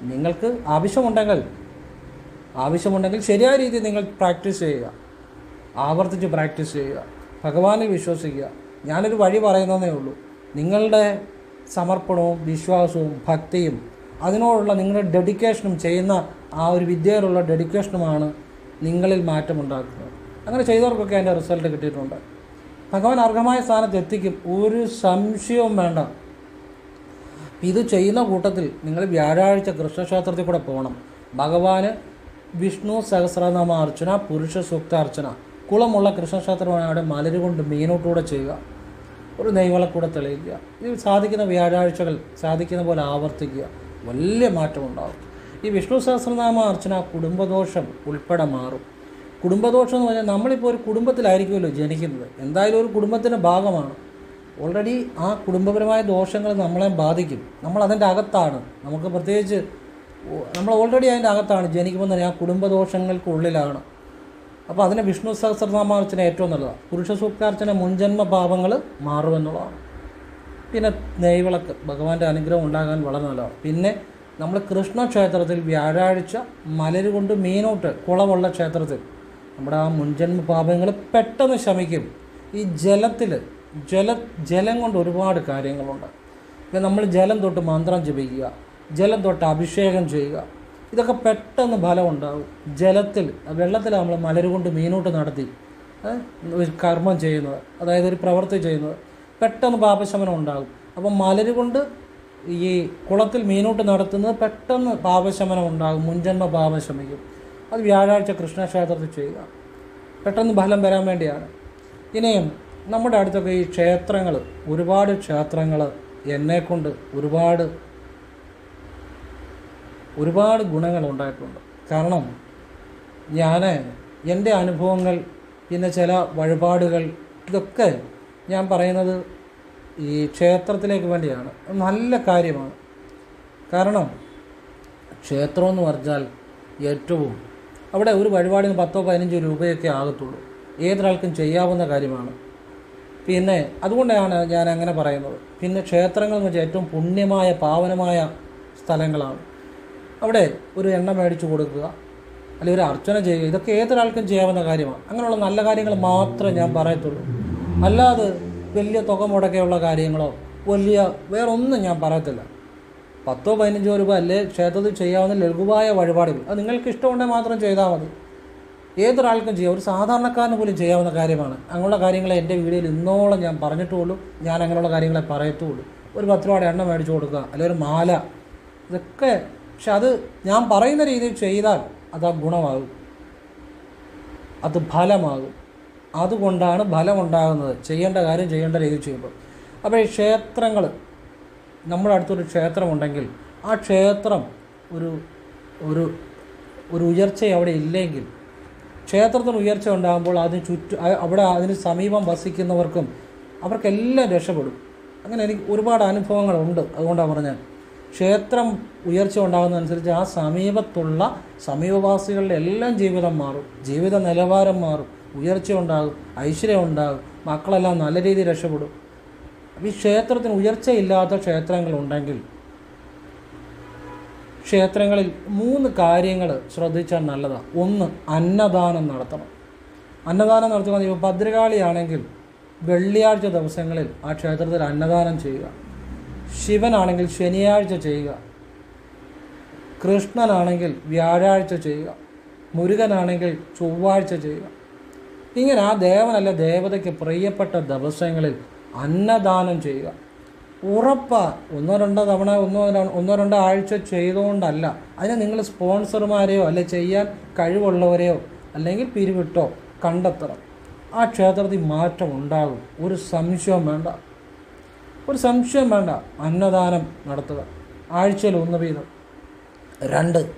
നിങ്ങൾക്ക് ആവശ്യമുണ്ടെങ്കിൽ ആവശ്യമുണ്ടെങ്കിൽ ശരിയായ രീതിയിൽ നിങ്ങൾ പ്രാക്ടീസ് ചെയ്യുക. ആവർത്തിച്ച് പ്രാക്ടീസ് ചെയ്യുക. ഭഗവാനിൽ വിശ്വസിക്കുക. ഞാനൊരു വഴി പറയുന്നതേ ഉള്ളൂ. നിങ്ങളുടെ സമർപ്പണവും വിശ്വാസവും ഭക്തിയും അതിനോടുള്ള നിങ്ങളുടെ ഡെഡിക്കേഷനും ചെയ്യുന്ന ആ ഒരു വിദ്യയിലുള്ള ഡെഡിക്കേഷനുമാണ് നിങ്ങളിൽ മാറ്റമുണ്ടാക്കുന്നത്. അങ്ങനെ ചെയ്തവർക്കൊക്കെ അതിന്റെ റിസൾട്ട് കിട്ടിയിട്ടുണ്ട്. ഭഗവാൻ അർഹമായ സ്ഥാനത്ത് എത്തിക്കും. ഒരു സംശയവും വേണ്ട. ഇത് ചെയ്യുന്ന കൂട്ടത്തിൽ നിങ്ങൾ വ്യാഴാഴ്ച കൃഷ്ണക്ഷേത്രത്തിൽ കൂടെ പോകണം. ഭഗവാന് വിഷ്ണു സഹസ്രനാമ അർച്ചന പുരുഷ സൂക്ത അർച്ചന. കുളമുള്ള കൃഷ്ണക്ഷേത്രമാണ് അവിടെ മലരുകൊണ്ട് മീനോട്ടുകൂടെ ചെയ്യുക. ഒരു നെയ്വളക്കൂടെ തെളിയിക്കുക. ഇത് സാധിക്കുന്ന വ്യാഴാഴ്ചകൾ സാധിക്കുന്ന പോലെ ആവർത്തിക്കുക. വലിയ മാറ്റമുണ്ടാകും ഈ വിഷ്ണു സഹസ്രനാമ അർച്ചന കുടുംബദോഷം ഉൾപ്പെടെ മാറും. കുടുംബദോഷം എന്ന് പറഞ്ഞാൽ നമ്മളിപ്പോൾ ഒരു കുടുംബത്തിലായിരിക്കുമല്ലോ ജനിക്കുന്നത്. എന്തായാലും ഒരു കുടുംബത്തിന്റെ ഭാഗമാണ്. ഓൾറെഡി ആ കുടുംബപരമായ ദോഷങ്ങൾ നമ്മളെ ബാധിക്കും. നമ്മൾ അതിന്റെ അകത്താണ്. നമുക്ക് പ്രത്യേകിച്ച് നമ്മൾ ഓൾറെഡി അതിന്റെ അകത്താണ്. ജനിക്കുമ്പോൾ തന്നെ ആ കുടുംബദോഷങ്ങൾക്കുള്ളിലാണ് അപ്പോൾ അതിന് വിഷ്ണു സഹസ്രനാമാർച്ചന ഏറ്റവും നല്ലതാണ് പുരുഷ സൂക്താർച്ചന മുൻജന്മ ഭാവങ്ങൾ മാറുമെന്നുള്ളതാണ്. പിന്നെ നെയ്വിളക്ക്. ഭഗവാന്റെ അനുഗ്രഹം ഉണ്ടാകാൻ വളരെ നല്ലതാണ്. പിന്നെ നമ്മൾ കൃഷ്ണക്ഷേത്രത്തിൽ വ്യാഴാഴ്ച മലരുകൊണ്ട് മീനോട്ട് കുളമുള്ള ക്ഷേത്രത്തിൽ നമ്മുടെ ആ മുൻജന്മ പാപങ്ങൾ പെട്ടെന്ന് ശമിക്കും. ഈ ജലത്തിൽ ജല ജലം കൊണ്ട് ഒരുപാട് കാര്യങ്ങളുണ്ട്. ഇപ്പം നമ്മൾ ജലം തൊട്ട് മന്ത്രം ജപിക്കുക ജലം തൊട്ട് അഭിഷേകം ചെയ്യുക. ഇതൊക്കെ പെട്ടെന്ന് ഫലം ഉണ്ടാകും ജലത്തിൽ വെള്ളത്തിൽ നമ്മൾ മലരുകൊണ്ട് മീനോട്ട് നടത്തി ഒരു കർമ്മം ചെയ്യുന്നത് അതായത് ഒരു പ്രവൃത്തി ചെയ്യുന്നത് പെട്ടെന്ന് പാപശമനം ഉണ്ടാകും. അപ്പം മലരുകൊണ്ട് ഈ കുളത്തിൽ മീനോട്ട് നടത്തുന്നത് പെട്ടെന്ന് പാപശമനം ഉണ്ടാകും മുൻജന്മ പാപശമിക്കും. അത് വ്യാഴാഴ്ച കൃഷ്ണക്ഷേത്രത്തിൽ ചെയ്യുക. പെട്ടെന്ന് ഫലം വരാൻ വേണ്ടിയാണ്. ഇനിയും നമ്മുടെ അടുത്തൊക്കെ ഈ ക്ഷേത്രങ്ങൾ ഒരുപാട് ക്ഷേത്രങ്ങൾ എന്നെക്കൊണ്ട് ഒരുപാട് ഒരുപാട് ഗുണങ്ങൾ ഉണ്ടായിട്ടുണ്ട്. കാരണം ഞാൻ എന്റെ അനുഭവങ്ങൾ പിന്നെ ചില വഴിപാടുകൾ ഇതൊക്കെ ഞാൻ പറയുന്നത് ഈ ക്ഷേത്രത്തിലേക്ക് വേണ്ടിയാണ്. നല്ല കാര്യമാണ്. കാരണം ക്ഷേത്രമെന്ന് പറഞ്ഞാൽ ഏറ്റവും അവിടെ ഒരു വഴിപാടിന് പത്തോ പതിനഞ്ചോ രൂപയൊക്കെ ആകത്തുള്ളൂ. ഏതൊരാൾക്കും ചെയ്യാവുന്ന കാര്യമാണ്. പിന്നെ അതുകൊണ്ടാണ് ഞാൻ അങ്ങനെ പറയുന്നത്. പിന്നെ ക്ഷേത്രങ്ങൾ എന്ന് വെച്ചാൽ ഏറ്റവും പുണ്യമായ പാവനമായ സ്ഥലങ്ങളാണ്. അവിടെ ഒരു എണ്ണ മേടിച്ചു കൊടുക്കുക അല്ലെങ്കിൽ ഒരു അർച്ചന ചെയ്യുക ഇതൊക്കെ ഏതൊരാൾക്കും ചെയ്യാവുന്ന കാര്യമാണ്. അങ്ങനെയുള്ള നല്ല കാര്യങ്ങൾ മാത്രമേ ഞാൻ പറയത്തുള്ളൂ. അല്ലാതെ വലിയ തുക മുടക്കെയുള്ള കാര്യങ്ങളോ വലിയ വേറൊന്നും ഞാൻ പറയത്തില്ല. പത്തോ പതിനഞ്ചോ രൂപ അല്ലേ ക്ഷേത്രത്തിൽ ചെയ്യാവുന്ന ലഘുവായ വഴിപാടുകൾ. അത് നിങ്ങൾക്ക് ഇഷ്ടമുണ്ടെങ്കിൽ മാത്രം ചെയ്താൽ മതി. ഏതൊരാൾക്കും ചെയ്യാം. ഒരു സാധാരണക്കാരന് പോലും ചെയ്യാവുന്ന കാര്യമാണ്. അങ്ങനെയുള്ള കാര്യങ്ങളെ എന്റെ വീഡിയോയിൽ ഇന്നോളം ഞാൻ പറഞ്ഞിട്ടുള്ളൂ. ഞാൻ അങ്ങനെയുള്ള കാര്യങ്ങളെ പറയത്തുള്ളൂ. ഒരു പത്ത് രൂപയുടെ എണ്ണ മേടിച്ചു കൊടുക്കുക അല്ലെങ്കിൽ ഒരു മാല ഇതൊക്കെ. പക്ഷെ അത് ഞാൻ പറയുന്ന രീതിയിൽ ചെയ്താൽ അത് ആ ഗുണമാകും. അത് ഫലമാകും. അതുകൊണ്ടാണ് ഫലമുണ്ടാകുന്നത്. ചെയ്യേണ്ട കാര്യം ചെയ്യേണ്ട രീതിയിൽ ചെയ്യുമ്പോൾ. അപ്പോൾ ഈ ക്ഷേത്രങ്ങൾ നമ്മുടെ അടുത്തൊരു ക്ഷേത്രമുണ്ടെങ്കിൽ ആ ക്ഷേത്രം ഒരു ഒരു ഒരു ഉയർച്ച അവിടെ ഇല്ലെങ്കിൽ ക്ഷേത്രത്തിന് ഉയർച്ച ഉണ്ടാകുമ്പോൾ അതിന് ചുറ്റു അവിടെ അതിന് സമീപം വസിക്കുന്നവർക്കും അവർക്കെല്ലാം രക്ഷപ്പെടും. അങ്ങനെ എനിക്ക് ഒരുപാട് അനുഭവങ്ങളുണ്ട്. അതുകൊണ്ടാണ് പറഞ്ഞത്. ക്ഷേത്രം ഉയർച്ച ഉണ്ടാകുന്നതനുസരിച്ച് ആ സമീപത്തുള്ള സമീപവാസികളുടെ എല്ലാം ജീവിതം മാറും. ജീവിത നിലവാരം മാറും. ഉയർച്ച ഉണ്ടാകും. ഐശ്വര്യം ഉണ്ടാകും. മക്കളെല്ലാം നല്ല രീതിയിൽ രക്ഷപ്പെടും. ഈ ക്ഷേത്രത്തിന് ഉയർച്ചയില്ലാത്ത ക്ഷേത്രങ്ങളുണ്ടെങ്കിൽ ക്ഷേത്രങ്ങളിൽ മൂന്ന് കാര്യങ്ങൾ ശ്രദ്ധിച്ചാൽ നല്ലതാണ്. ഒന്ന് അന്നദാനം നടത്തണം. അന്നദാനം നടത്തുക ഇപ്പോൾ ഭദ്രകാളിയാണെങ്കിൽ വെള്ളിയാഴ്ച ദിവസങ്ങളിൽ ആ ക്ഷേത്രത്തിൽ അന്നദാനം ചെയ്യുക. ശിവനാണെങ്കിൽ ശനിയാഴ്ച ചെയ്യുക. കൃഷ്ണനാണെങ്കിൽ വ്യാഴാഴ്ച ചെയ്യുക. മുരുകനാണെങ്കിൽ ചൊവ്വാഴ്ച ചെയ്യുക. ഇങ്ങനെ ആ ദേവനല്ല ദേവതയ്ക്ക് പ്രിയപ്പെട്ട ദിവസങ്ങളിൽ അന്നദാനം ചെയ്യുക. ഉറപ്പ. ഒന്നോ രണ്ടോ തവണ ഒന്നോ ഒന്നോ രണ്ടോ ആഴ്ച ചെയ്തുകൊണ്ടല്ല. അതിനെ നിങ്ങൾ സ്പോൺസർമാരെയോ അല്ലെ ചെയ്യാൻ കഴിവുള്ളവരെയോ അല്ലെങ്കിൽ പിരിവിട്ടോ കണ്ടെത്തണം. ആ ക്ഷേത്രത്തിൽ മാറ്റം ഉണ്ടാകും. ഒരു സംശയം വേണ്ട. ഒരു സംശയം വേണ്ട. അന്നദാനം നടത്തുക. ആഴ്ചയിൽ ഒന്ന് വീതം. രണ്ട്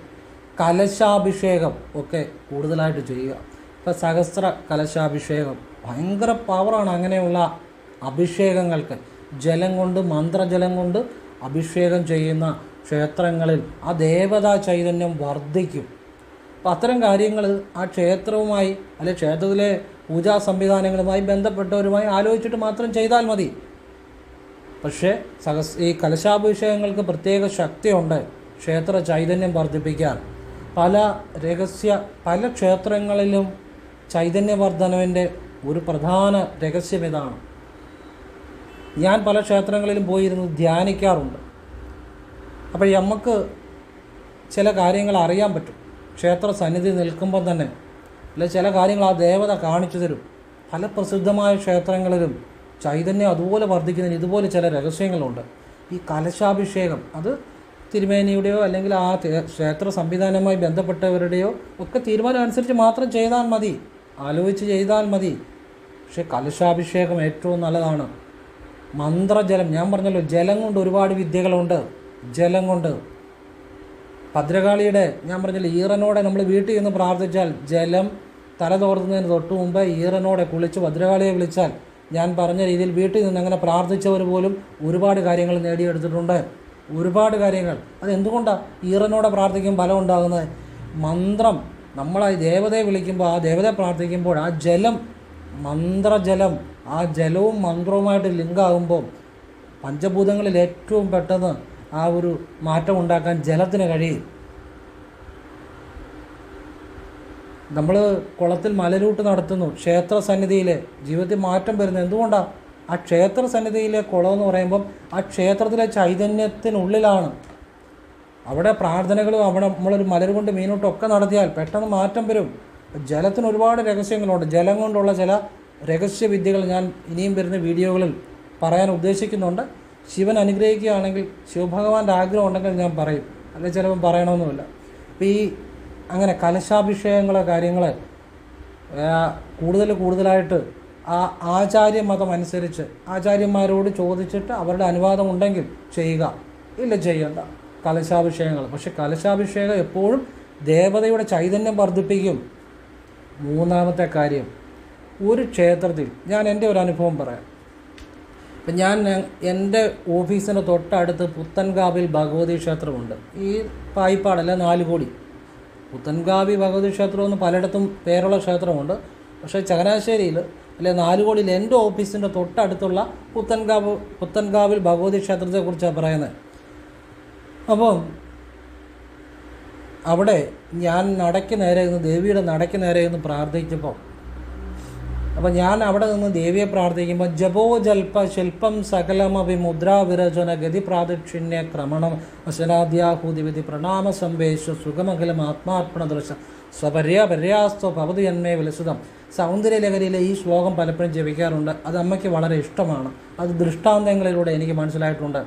കലശാഭിഷേകം ഒക്കെ കൂടുതലായിട്ട് ചെയ്യുക. ഇപ്പം സഹസ്ര കലശാഭിഷേകം. ഭയങ്കര പവറാണ് അങ്ങനെയുള്ള അഭിഷേകങ്ങൾക്ക്. ജലം കൊണ്ട് മന്ത്രജലം കൊണ്ട് അഭിഷേകം ചെയ്യുന്ന ക്ഷേത്രങ്ങളിൽ ആ ദേവതാ ചൈതന്യം വർദ്ധിക്കും. അപ്പം അത്തരം കാര്യങ്ങൾ ആ ക്ഷേത്രവുമായി അല്ലെ ക്ഷേത്രത്തിലെ പൂജാ സംവിധാനങ്ങളുമായി ബന്ധപ്പെട്ടവരുമായി ആലോചിച്ചിട്ട് മാത്രം ചെയ്താൽ മതി. പക്ഷേ സഹസ് ഈ കലശാഭിഷേകങ്ങൾക്ക് പ്രത്യേക ശക്തിയുണ്ട് ക്ഷേത്ര ചൈതന്യം വർദ്ധിപ്പിക്കാൻ. പല രഹസ്യ പല ക്ഷേത്രങ്ങളിലും ചൈതന്യവർദ്ധനവിന്റെ ഒരു പ്രധാന രഹസ്യം ഇതാണ്. ഞാൻ പല ക്ഷേത്രങ്ങളിലും പോയിരുന്ന് ധ്യാനിക്കാറുണ്ട്. അപ്പോൾ നമുക്ക് ചില കാര്യങ്ങൾ അറിയാൻ പറ്റും. ക്ഷേത്ര സന്നിധി നിൽക്കുമ്പോൾ തന്നെ അല്ലെ ചില കാര്യങ്ങൾ ആ ദേവത കാണിച്ചു തരും. പല പ്രസിദ്ധമായ ക്ഷേത്രങ്ങളിലും ചൈതന്യം അതുപോലെ വർദ്ധിക്കുന്നതിന് ഇതുപോലെ ചില രഹസ്യങ്ങളുണ്ട്. ഈ കലശാഭിഷേകം അത് തിരുമേനിയുടെയോ അല്ലെങ്കിൽ ആ ക്ഷേത്ര സംവിധാനവുമായി ബന്ധപ്പെട്ടവരുടെയോ ഒക്കെ തീരുമാനം അനുസരിച്ച് മാത്രം ചെയ്താൽ മതി. ആലോചിച്ച് ചെയ്താൽ മതി. പക്ഷേ കലശാഭിഷേകം ഏറ്റവും നല്ലതാണ്. മന്ത്രജലം ഞാൻ പറഞ്ഞല്ലോ ജലം കൊണ്ട് ഒരുപാട് വിദ്യകളുണ്ട്. ജലം കൊണ്ട്. ഭദ്രകാളിയുടെ ഞാൻ പറഞ്ഞില്ല ഈറനോടെ നമ്മൾ വീട്ടിൽ നിന്ന് പ്രാർത്ഥിച്ചാൽ ജലം തല തോർത്തുന്നതിന് തൊട്ട് മുമ്പ് ഈറനോടെ കുളിച്ച് ഭദ്രകാളിയെ വിളിച്ചാൽ ഞാൻ പറഞ്ഞ രീതിയിൽ വീട്ടിൽ നിന്ന് അങ്ങനെ പ്രാർത്ഥിച്ചവർ പോലും ഒരുപാട് കാര്യങ്ങൾ നേടിയെടുത്തിട്ടുണ്ട്. ഒരുപാട് കാര്യങ്ങൾ. അതെന്തുകൊണ്ടാണ് ഈറനോടെ പ്രാർത്ഥിക്കും ഫലം ഉണ്ടാകുന്നത്? മന്ത്രം. നമ്മൾ ആ ദേവതയെ വിളിക്കുമ്പോൾ ആ ദേവതയെ പ്രാർത്ഥിക്കുമ്പോൾ ആ ജലം മന്ത്രജലം ആ ജലവും മന്ത്രവുമായിട്ട് ലിങ്കാകുമ്പോൾ പഞ്ചഭൂതങ്ങളിൽ ഏറ്റവും പെട്ടെന്ന് ആ ഒരു മാറ്റം ഉണ്ടാക്കാൻ ജലത്തിന് കഴിയും. നമ്മൾ കുളത്തിൽ മലരൂട്ട് നടത്തുന്നു. ക്ഷേത്ര സന്നിധിയിലെ ജീവിതത്തിൽ മാറ്റം വരുന്നത് എന്തുകൊണ്ടാണ് ആ ക്ഷേത്ര സന്നിധിയിലെ കുളം എന്ന് പറയുമ്പം ആ ക്ഷേത്രത്തിലെ ചൈതന്യത്തിനുള്ളിലാണ്. അവിടെ പ്രാർത്ഥനകളും അവിടെ നമ്മളൊരു മലർ കൊണ്ട് മീനോട്ടൊക്കെ നടത്തിയാൽ പെട്ടെന്ന് മാറ്റം വരും. ജലത്തിന് ഒരുപാട് രഹസ്യങ്ങളുണ്ട്. ജലം കൊണ്ടുള്ള ചില രഹസ്യ വിദ്യകൾ ഞാൻ ഇനിയും വരുന്ന വീഡിയോകളിൽ പറയാൻ ഉദ്ദേശിക്കുന്നുണ്ട്. ശിവൻ അനുഗ്രഹിക്കുകയാണെങ്കിൽ ശിവഭഗവാന്റെ ആഗ്രഹം ഉണ്ടെങ്കിൽ ഞാൻ പറയും. അല്ലെങ്കിൽ ചിലപ്പം പറയണമെന്നുമില്ല. അപ്പോൾ ഈ അങ്ങനെ കലശാഭിഷേകങ്ങളോ കാര്യങ്ങൾ കൂടുതൽ കൂടുതലായിട്ട് ആ ആചാര്യ മതം അനുസരിച്ച് ആചാര്യന്മാരോട് ചോദിച്ചിട്ട് അവരുടെ അനുവാദം ഉണ്ടെങ്കിൽ ചെയ്യുക. ഇല്ല ചെയ്യണ്ട. കലശാഭിഷേകങ്ങൾ. പക്ഷെ കലശാഭിഷേകം എപ്പോഴും ദേവതയുടെ ചൈതന്യം വർദ്ധിപ്പിക്കും. മൂന്നാമത്തെ കാര്യം ഒരു ക്ഷേത്രത്തിൽ ഞാൻ എന്റെ ഒരു അനുഭവം പറയാം. ഇപ്പം ഞാൻ എന്റെ ഓഫീസിന് തൊട്ടടുത്ത് പുത്തൻകാവിൽ ഭഗവതി ക്ഷേത്രമുണ്ട്. ഈ പായിപ്പാടല്ല നാലുകോടി പുത്തൻകാവി ഭഗവതി ക്ഷേത്രം എന്ന് പലയിടത്തും പേരുള്ള ക്ഷേത്രമുണ്ട്. പക്ഷേ ചങ്ങനാശ്ശേരിയിൽ അല്ലെ നാലുകോടിയിൽ എന്റെ ഓഫീസിന്റെ തൊട്ടടുത്തുള്ള പുത്തൻകാവ് പുത്തൻകാവിൽ ഭഗവതി ക്ഷേത്രത്തെക്കുറിച്ചാണ് പറയുന്നത്. അപ്പം അവിടെ ഞാൻ നടയ്ക്ക് നേരെ നിന്ന് ദേവിയുടെ നടയ്ക്ക് നേരെ നിന്ന് പ്രാർത്ഥിച്ചപ്പോൾ അപ്പം ഞാൻ അവിടെ നിന്ന് ദേവിയെ പ്രാർത്ഥിക്കുമ്പോൾ ജപോ ജൽപ ശില്പം സകലമപി മുദ്രാവിരചന ഗതി പ്രാദക്ഷിണ്യ ക്രമണം വശനാദ്യാഹൂതി വിധി പ്രണാമ സംവേശ സുഖമഖലം ആത്മാർപ്പണ ദൃശ്യം സ്വപര്യ പര്യാസ്തോ ഭവതി എന്മേ വിലസുതം. സൗന്ദര്യലഹരിയിലെ ഈ ശ്ലോകം പലപ്പോഴും ജപിക്കാറുണ്ട്. അത് അമ്മയ്ക്ക് വളരെ ഇഷ്ടമാണ്. അത് ദൃഷ്ടാന്തങ്ങളിലൂടെ എനിക്ക് മനസ്സിലായിട്ടുണ്ട്.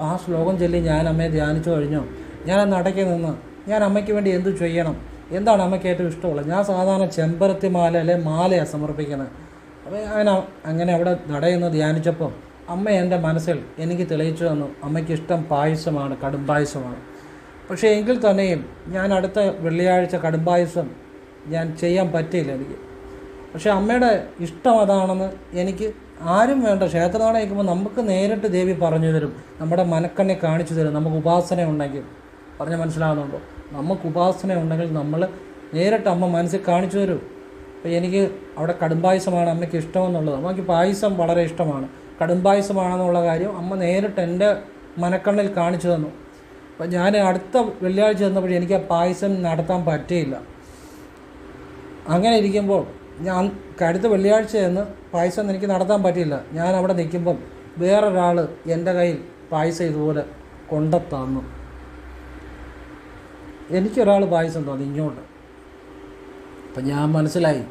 ആ ശ്ലോകം ചൊല്ലി ഞാൻ അമ്മയെ ധ്യാനിച്ചു കഴിഞ്ഞു. ഞാൻ നടക്കി നിന്ന് ഞാൻ അമ്മയ്ക്ക് വേണ്ടി എന്തു ചെയ്യണം? എന്താണ് അമ്മയ്ക്ക് ഏറ്റവും ഇഷ്ടമുള്ളത്? ഞാൻ സാധാരണ ചെമ്പരത്തി മാല അല്ലെ മാലയാണ് സമർപ്പിക്കുന്നത്. അപ്പോൾ അങ്ങനെ അങ്ങനെ അവിടെ നടയുന്ന ധ്യാനിച്ചപ്പോൾ അമ്മ എന്റെ മനസ്സിൽ എനിക്ക് തെളിയിച്ചു തന്നു അമ്മയ്ക്ക് ഇഷ്ടം പായസമാണ് കടും പായസമാണ്. പക്ഷേ എങ്കിൽ തന്നെയും ഞാൻ അടുത്ത വെള്ളിയാഴ്ച കടും പായസം ഞാൻ ചെയ്യാൻ പറ്റിയില്ല എനിക്ക്. പക്ഷേ അമ്മയുടെ ഇഷ്ടം അതാണെന്ന് എനിക്ക് ആരും വേണ്ട. ക്ഷേത്രനാട കേൾക്കുമ്പോൾ നമുക്ക് നേരിട്ട് ദേവി പറഞ്ഞു തരും നമ്മുടെ മനക്കണ്ണെ കാണിച്ചു തരും നമുക്ക് ഉപാസന ഉണ്ടെങ്കിൽ. പറഞ്ഞ് മനസ്സിലാകുന്നുണ്ടോ നമുക്ക് ഉപാസന ഉണ്ടെങ്കിൽ നമ്മൾ നേരിട്ട് അമ്മ മനസ്സിൽ കാണിച്ചു തരും. അപ്പോൾ എനിക്ക് അവിടെ കടുംപായസമാണ് അമ്മയ്ക്ക് ഇഷ്ടമെന്നുള്ളത്. അമ്മയ്ക്ക് പായസം വളരെ ഇഷ്ടമാണ്. കടുംപായസമാണെന്നുള്ള കാര്യം അമ്മ നേരിട്ട് എന്റെ മനക്കണ്ണിൽ കാണിച്ചു തന്നു. അപ്പം ഞാൻ അടുത്ത വെള്ളിയാഴ്ച ചെന്നപ്പോഴേ എനിക്ക് ആ പായസം നടത്താൻ പറ്റിയില്ല. അങ്ങനെ ഇരിക്കുമ്പോൾ ഞാൻ അടുത്ത വെള്ളിയാഴ്ച ചെന്ന് പായസം എനിക്ക് നടത്താൻ പറ്റിയില്ല. ഞാൻ അവിടെ നിൽക്കുമ്പം വേറൊരാൾ എന്റെ കയ്യിൽ പായസം ഇതുപോലെ കൊണ്ടത്തന്നു. എനിക്കൊരാൾ പായസം തോന്നി ഇങ്ങോട്ട്. അപ്പം ഞാൻ മനസ്സിലായി.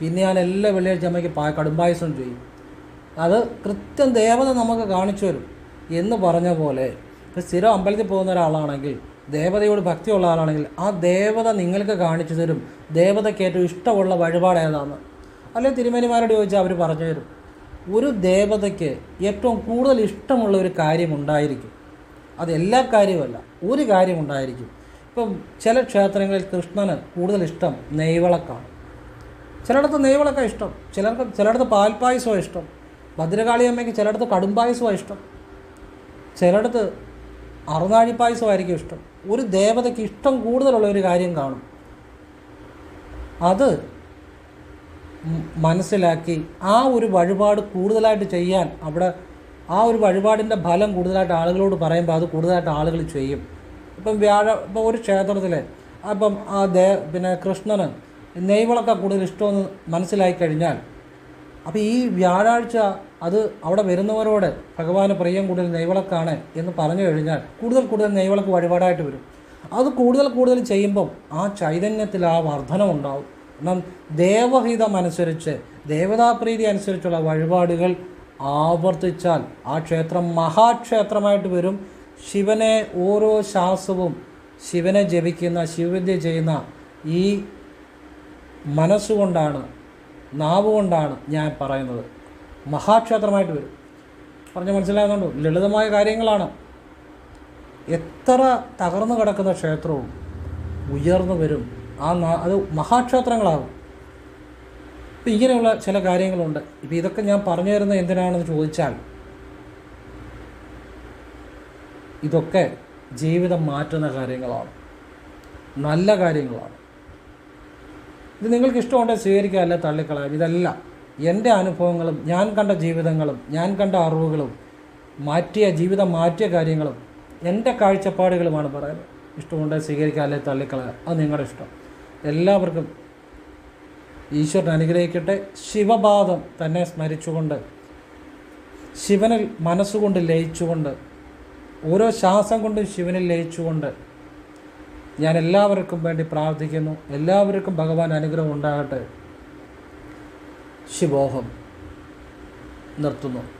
പിന്നെ ഞാൻ എല്ലാ വെള്ളിയാഴ്ച അമ്മയ്ക്ക് പാ കടുംപായസം ചെയ്യും. അത് കൃത്യം ദേവത നമുക്ക് കാണിച്ചു തരും. എന്ന് പറഞ്ഞ പോലെ സ്ഥിരം അമ്പലത്തിൽ പോകുന്ന ഒരാളാണെങ്കിൽ ദേവതയോട് ഭക്തിയുള്ള ആളാണെങ്കിൽ ആ ദേവത നിങ്ങൾക്ക് കാണിച്ചു തരും. ദേവതയ്ക്ക് ഏറ്റവും ഇഷ്ടമുള്ള വഴിപാട് ഏതാണ്? അല്ലെങ്കിൽ തിരുമേനിമാരോട് ചോദിച്ചാൽ അവർ പറഞ്ഞു തരും. ഒരു ദേവതയ്ക്ക് ഏറ്റവും കൂടുതൽ ഇഷ്ടമുള്ള ഒരു കാര്യമുണ്ടായിരിക്കും അത് എല്ലാ കാര്യവുമല്ല. ഒരു കാര്യമുണ്ടായിരിക്കും ഇപ്പം ചില ക്ഷേത്രങ്ങളിൽ കൃഷ്ണന് കൂടുതൽ ഇഷ്ടം നെയ്വളക്കാണ്. ചിലയിടത്ത് നെയ്വളക്ക ഇഷ്ടം. ചിലർക്ക് ചിലയിടത്ത് പാൽപ്പായസമാണ് ഇഷ്ടം. ഭദ്രകാളി അമ്മയ്ക്ക് ചിലയിടത്ത് കടുംപായസമാണ് ഇഷ്ടം. ചിലയിടത്ത് അറുനാഴി പായസമായിരിക്കും ഇഷ്ടം. ഒരു ദേവതയ്ക്ക് ഇഷ്ടം കൂടുതലുള്ള ഒരു കാര്യം കാണും. അത് മനസ്സിലാക്കി ആ ഒരു വഴിപാട് കൂടുതലായിട്ട് ചെയ്യാൻ അവിടെ ആ ഒരു വഴിപാടിന്റെ ഫലം കൂടുതലായിട്ട് ആളുകളോട് പറയുമ്പോൾ അത് കൂടുതലായിട്ട് ആളുകൾ ചെയ്യും. ഇപ്പം വ്യാഴ ഇപ്പം ഒരു ക്ഷേത്രത്തിൽ അപ്പം ആ ദേ പിന്നെ കൃഷ്ണന് നെയ്വിളക്ക കൂടുതൽ ഇഷ്ടമെന്ന് മനസ്സിലായി കഴിഞ്ഞാൽ അപ്പോൾ ഈ വ്യാഴാഴ്ച അത് അവിടെ വരുന്നവരോട് ഭഗവാന് പ്രിയം കൂടുതൽ നെയ്വിളക്കാണ് എന്ന് പറഞ്ഞു കഴിഞ്ഞാൽ കൂടുതൽ കൂടുതൽ നെയ്വിളക്ക് വഴിപാടായിട്ട് വരും. അത് കൂടുതൽ കൂടുതൽ ചെയ്യുമ്പം ആ ചൈതന്യത്തിൽ ആ വർധനമുണ്ടാവും എന്നാൽ ദേവഹിതം അനുസരിച്ച് ദേവതാപ്രീതി അനുസരിച്ചുള്ള വഴിപാടുകൾ ആവർത്തിച്ചാൽ ആ ക്ഷേത്രം മഹാക്ഷേത്രമായിട്ട് വരും. ശിവനെ ഓരോ ശ്വാസവും ശിവനെ ജപിക്കുന്ന ശിവവിദ്യ ചെയ്യുന്ന ഈ മനസ്സുകൊണ്ടാണ് നാവ് കൊണ്ടാണ് ഞാൻ പറയുന്നത്. മഹാക്ഷേത്രമായിട്ട് വരും. പറഞ്ഞ് മനസ്സിലാകുന്നുണ്ടോ ലളിതമായ കാര്യങ്ങളാണ്. എത്ര തകർന്നു കിടക്കുന്ന ക്ഷേത്രവും ഉയർന്നു വരും. ആ അത് മഹാക്ഷേത്രങ്ങളാകും. ഇപ്പം ഇങ്ങനെയുള്ള ചില കാര്യങ്ങളുണ്ട്. ഇപ്പം ഇതൊക്കെ ഞാൻ പറഞ്ഞു തരുന്നത് എന്തിനാണെന്ന് ചോദിച്ചാൽ ഇതൊക്കെ ജീവിതം മാറ്റുന്ന കാര്യങ്ങളാണ്. നല്ല കാര്യങ്ങളാണ്. ഇത് നിങ്ങൾക്ക് ഇഷ്ടമുണ്ടെങ്കിൽ സ്വീകരിക്കുക അല്ല തള്ളിക്കളയാം ഇതല്ല എന്റെ അനുഭവങ്ങളും ഞാൻ കണ്ട ജീവിതങ്ങളും ഞാൻ കണ്ട അറിവുകളും മാറ്റിയ ജീവിതം മാറ്റിയ കാര്യങ്ങളും എന്റെ കാഴ്ചപ്പാടുകളുമാണ് പറയുന്നത്. ഇഷ്ടമുണ്ടെങ്കിൽ സ്വീകരിക്കുക അല്ലെ തള്ളിക്കളയുക അത് നിങ്ങളുടെ ഇഷ്ടം. എല്ലാവർക്കും ഈശ്വരൻ അനുഗ്രഹിക്കട്ടെ. ശിവപാദം തന്നെ സ്മരിച്ചുകൊണ്ട് ശിവനിൽ മനസ്സുകൊണ്ട് ലയിച്ചുകൊണ്ട് ഓരോ ശ്വാസം കൊണ്ടും ശിവനിൽ ലയിച്ചുകൊണ്ട് ഞാൻ എല്ലാവർക്കും വേണ്ടി പ്രാർത്ഥിക്കുന്നു. എല്ലാവർക്കും ഭഗവാൻ അനുഗ്രഹം ഉണ്ടാകട്ടെ. ശിവോഹം നിർത്തുന്നു.